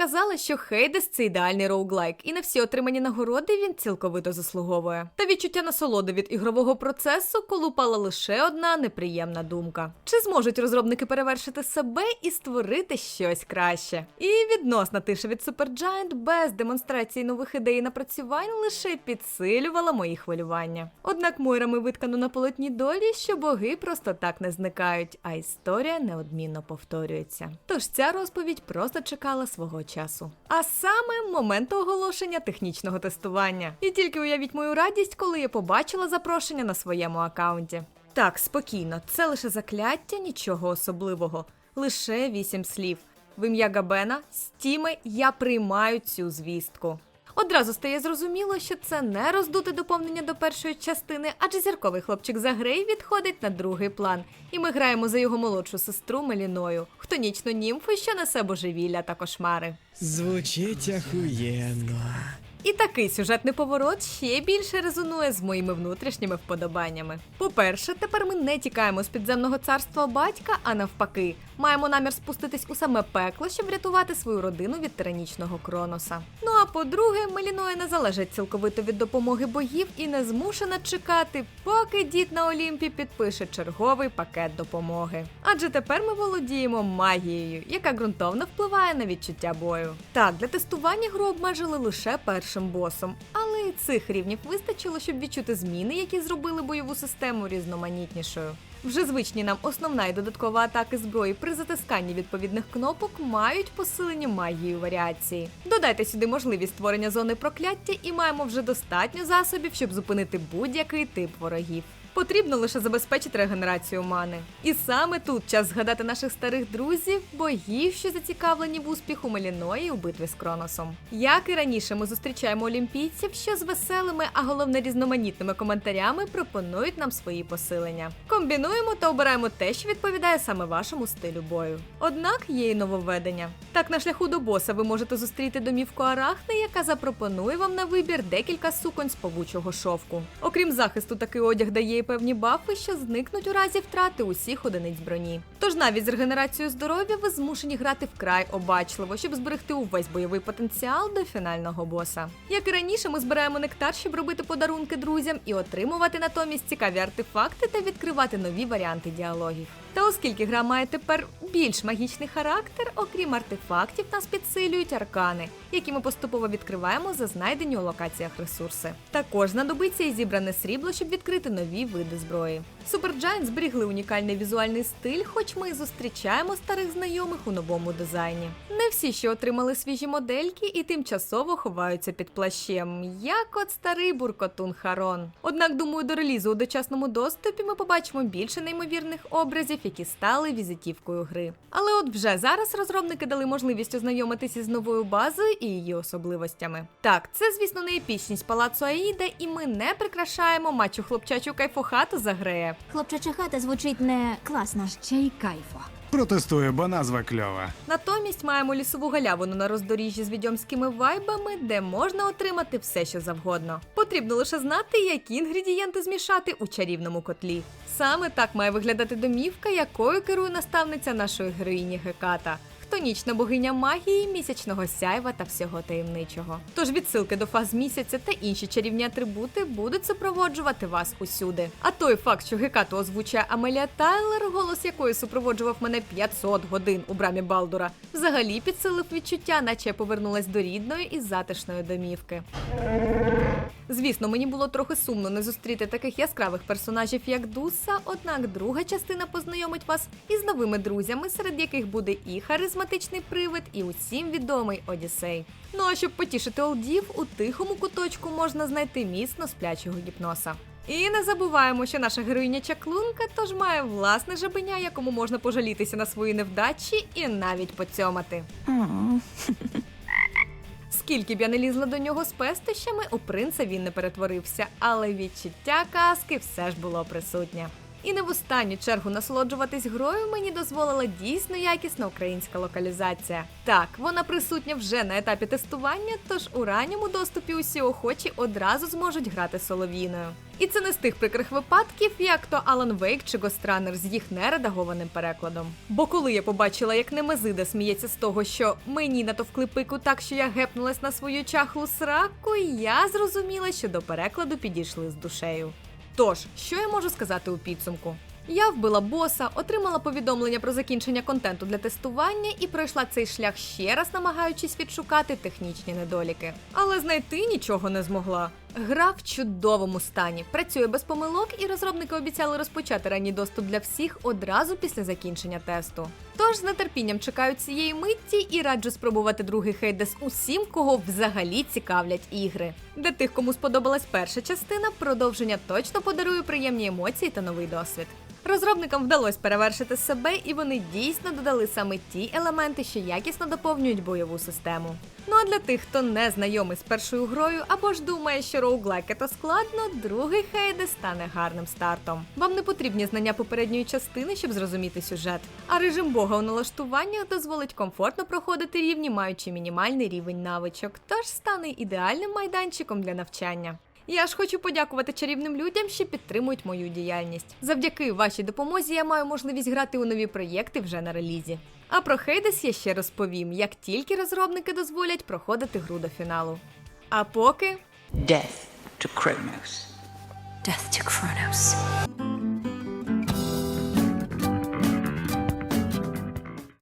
казала, що Хейдес це ідеальний роуглайк, і на всі отримані нагороди він цілковито заслуговує. Та відчуття насолоди від ігрового процесу колупала лише одна неприємна думка: чи зможуть розробники перевершити себе і створити щось краще? І відносна тиша від Supergiant без демонстрації нових ідей і напрацювань лише підсилювала мої хвилювання. Однак мойрами виткано на полотні долі, що боги просто так не зникають, а історія неодмінно повторюється. Тож ця розповідь просто чекала свого. А саме моменту оголошення технічного тестування. І тільки уявіть мою радість, коли я побачила запрошення на своєму аккаунті. Так, спокійно, це лише закляття, нічого особливого, лише вісім слів. В ім'я Габена, Стіме, я приймаю цю звістку. Одразу стає зрозуміло, що це не роздуте доповнення до першої частини, адже зірковий хлопчик за грей відходить на другий план, і ми граємо за його молодшу сестру Меліною, хтонічну німфу, що несе божевілля та кошмари. Звучить ахуєнно. І такий сюжетний поворот ще більше резонує з моїми внутрішніми вподобаннями. По-перше, тепер ми не тікаємо з підземного царства батька, а навпаки, маємо намір спуститись у саме пекло, щоб врятувати свою родину від тиранічного Кроноса. Ну а по-друге, Меліноя не залежить цілковито від допомоги богів і не змушена чекати, поки дід на Олімпі підпише черговий пакет допомоги. Адже тепер ми володіємо магією, яка ґрунтовно впливає на відчуття бою. Так, для тестування гру обмежили лише першим босом, але і цих рівнів вистачило, щоб відчути зміни, які зробили бойову систему різноманітнішою. Вже звичні нам основна і додаткова атаки зброї при затисканні відповідних кнопок мають посилені магії варіації. Додайте сюди можливість створення зони прокляття і маємо вже достатньо засобів, щоб зупинити будь-який тип ворогів. Потрібно лише забезпечити регенерацію мани. І саме тут час згадати наших старих друзів, богів, що зацікавлені в успіху Меліної у битві з Кроносом. Як і раніше, ми зустрічаємо олімпійців, що з веселими, а головне різноманітними коментарями пропонують нам свої посилення. Комбінуємо та обираємо те, що відповідає саме вашому стилю бою. Однак є і нововведення. Так, на шляху до боса ви можете зустріти домівку Арахни, яка запропонує вам на вибір декілька суконь з павучого шовку. Окрім захисту, такий одяг дає і певні бафи, що зникнуть у разі втрати усіх одиниць броні. Тож навіть з регенерацією здоров'я ви змушені грати вкрай обачливо, щоб зберегти увесь бойовий потенціал до фінального боса. Як і раніше, ми збираємо нектар, щоб робити подарунки друзям і отримувати натомість цікаві артефакти та відкривати нові варіанти діалогів. Та оскільки гра має тепер більш магічний характер, окрім артефактів, нас підсилюють аркани, які ми поступово відкриваємо за знайдені у локаціях ресурси. Також знадобиться і зібране срібло, щоб відкрити нові види зброї. Supergiant зберігли унікальний візуальний стиль, хоч ми і зустрічаємо старих знайомих у новому дизайні. Не всі, що отримали свіжі модельки, і тимчасово ховаються під плащем, як от старий буркотун Харон. Однак, думаю, до релізу у дочасному доступі ми побачимо більше неймовірних образів, які стали візитівкою гри. Але от вже зараз розробники дали можливість ознайомитися з новою базою і її особливостями. Так, це, звісно, не епічність палацу Аїда, і ми не прикрашаємо матчу хлопчачу кайфохату за грея. Хлопчача хата звучить не класно. Ще й кайфо. Протестую, бо назва кльова. Натомість маємо лісову галявину на роздоріжжі з відьомськими вайбами, де можна отримати все, що завгодно. Потрібно лише знати, які інгредієнти змішати у чарівному котлі. Саме так має виглядати домівка, якою керує наставниця нашої героїні Геката. Хтонічна богиня магії, місячного сяйва та всього таємничого. Тож відсилки до фаз місяця та інші чарівні атрибути будуть супроводжувати вас усюди. А той факт, що Гекату озвучує Амелія Тайлер, голос якої супроводжував мене 500 годин у брамі Балдура, взагалі підсилив відчуття, наче повернулась до рідної і затишної домівки. Звісно, мені було трохи сумно не зустріти таких яскравих персонажів, як Дуса, однак друга частина познайомить вас із новими друзями, серед яких буде і харизматичний привид, і усім відомий Одіссей. Ну а щоб потішити олдів, у тихому куточку можна знайти міцно сплячого гіпноса. І не забуваємо, що наша героїня чаклунка тож має власне жабеня, якому можна пожалітися на свої невдачі і навіть поцьомати. Скільки б я не лізла до нього з пестощами, у принца він не перетворився, але відчуття казки все ж було присутнє. І не в останню чергу насолоджуватись грою мені дозволила дійсно якісна українська локалізація. Так, вона присутня вже на етапі тестування, тож у ранньому доступі усі охочі одразу зможуть грати солов'їною. І це не з тих прикрих випадків, як то Алан Вейк чи Гостранер з їх нередагованим перекладом. Бо коли я побачила, як Немезида сміється з того, що мені натовкли пику так, що я гепнулась на свою чахлу сраку, я зрозуміла, що до перекладу підійшли з душею. Тож, що я можу сказати у підсумку? Я вбила боса, отримала повідомлення про закінчення контенту для тестування і пройшла цей шлях ще раз, намагаючись відшукати технічні недоліки. Але знайти нічого не змогла. Гра в чудовому стані, працює без помилок, і розробники обіцяли розпочати ранній доступ для всіх одразу після закінчення тесту. Тож з нетерпінням чекаю цієї митті і раджу спробувати другий Хейдес усім, кого взагалі цікавлять ігри. Для тих, кому сподобалась перша частина, продовження точно подарує приємні емоції та новий досвід. Розробникам вдалося перевершити себе, і вони дійсно додали саме ті елементи, що якісно доповнюють бойову систему. Ну а для тих, хто не знайомий з першою грою або ж думає, що роуглайки то складно, другий Хейде стане гарним стартом. Вам не потрібні знання попередньої частини, щоб зрозуміти сюжет. А режим бога у налаштуваннях дозволить комфортно проходити рівні, маючи мінімальний рівень навичок, тож стане ідеальним майданчиком для навчання. Я ж хочу подякувати чарівним людям, що підтримують мою діяльність. Завдяки вашій допомозі я маю можливість грати у нові проєкти вже на релізі. А про Хейдес я ще розповім, як тільки розробники дозволять проходити гру до фіналу. А поки Death to Kronos. Death to Kronos.